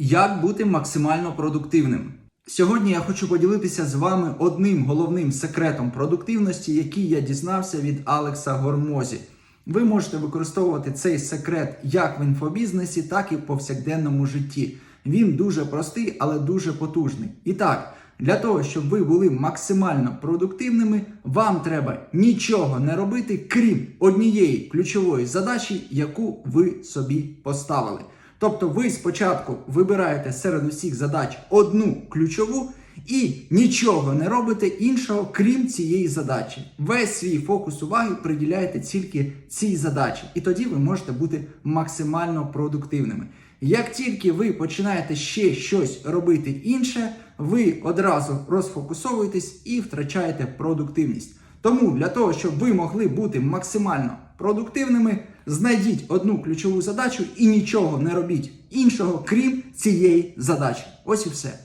Як бути максимально продуктивним? Сьогодні я хочу поділитися з вами одним головним секретом продуктивності, який я дізнався від Алекса Гормозі. Ви можете використовувати цей секрет як в інфобізнесі, так і в повсякденному житті. Він дуже простий, але дуже потужний. І так, для того, щоб ви були максимально продуктивними, вам треба нічого не робити, крім однієї ключової задачі, яку ви собі поставили. Тобто ви спочатку вибираєте серед усіх задач одну ключову і нічого не робите іншого, крім цієї задачі. Весь свій фокус уваги приділяєте тільки цій задачі, і тоді ви можете бути максимально продуктивними. Як тільки ви починаєте ще щось робити інше, ви одразу розфокусовуєтесь і втрачаєте продуктивність. Тому для того, щоб ви могли бути максимально продуктивними, знайдіть одну ключову задачу і нічого не робіть іншого, крім цієї задачі. Ось і все.